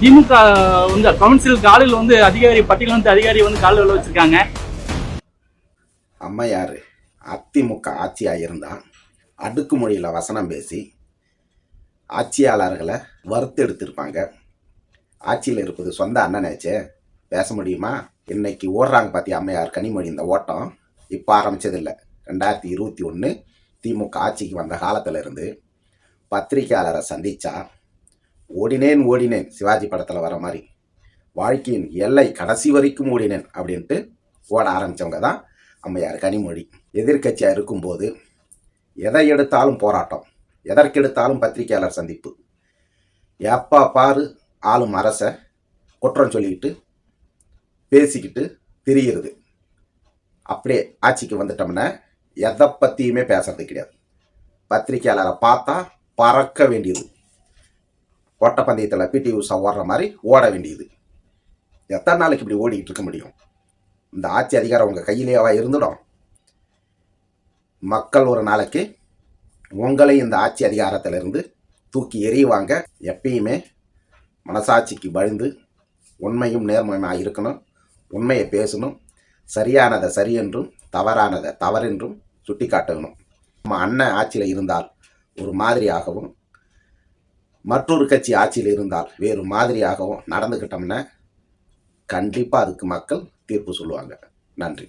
திமுக வந்து கவுன்சில் காலையில் வந்து அதிகாரி பட்டியல் வந்து அதிகாரி வந்து காலில் உள்ள வச்சிருக்காங்க. அம்மையார் அதிமுக ஆட்சியாக இருந்தால் அடுக்குமொழியில் வசனம் பேசி ஆட்சியாளர்களை வறுத்தெடுத்திருப்பாங்க ஆட்சியில் இருப்பது சொந்த அண்ணனாச்சே பேச முடியுமா? இன்னைக்கு ஓடுறாங்க பார்த்தி அம்மையார் கனிமொழி இந்த ஓட்டம். இப்போ ஆரம்பிச்சதில்லை. ரெண்டாயிரத்தி இருபத்தி ஒன்று திமுக ஆட்சிக்கு வந்த காலத்துல இருந்து பத்திரிக்கையாளரை சந்திச்சா ஓடினேன் ஓடினேன். சிவாஜி படத்தில் வர மாதிரி. வாழ்க்கையின் எல்லை கடைசி வரைக்கும் ஓடினேன் அப்படின்ட்டு ஓட ஆரம்பித்தவங்க தான் அம்மையார் கனிமொழி. எதிர்க்கட்சியாக இருக்கும்போது எதை எடுத்தாலும் போராட்டம். எதற்கெடுத்தாலும் பத்திரிகையாளர் சந்திப்பு. எப்பா பாரு ஆளும் அரசை குற்றம் சொல்லிக்கிட்டு பேசிக்கிட்டு திரியிறது. அப்படியே ஆட்சிக்கு வந்துட்டோம்னா எதை பற்றியுமே பேசுறது கிடையாது. பத்திரிகையாளரை பார்த்தா பறக்க வேண்டியது. ஓட்டப்பந்தயத்தில் பிடி உஷா ஓடுற மாதிரி ஓட வேண்டியது. எத்தனை நாளைக்கு இப்படி ஓடிக்கிட்டு இருக்க முடியும்? இந்த ஆட்சி அதிகாரம் உங்கள் கையிலேவா இருந்துடும்? மக்கள் ஒரு நாளைக்கு உங்களை இந்த ஆட்சி அதிகாரத்திலிருந்து தூக்கி எறிவாங்க. எப்பயுமே மனசாட்சிக்கு வழுந்து உண்மையும் நேர்மையுமாக இருக்கணும். உண்மையை பேசணும். சரியானதை சரியென்றும் தவறானதை தவறென்றும் சுட்டி காட்டணும் நம்ம அண்ணன் ஆட்சியில் இருந்தால் ஒரு மாதிரியாகவும் மற்றொரு கட்சி ஆட்சியில் இருந்தால் வேறு மாதிரியாகவும் நடந்துக்கிட்டோம்னா கண்டிப்பாக அதுக்கு மக்கள் தீர்ப்பு சொல்லுவாங்க. நன்றி.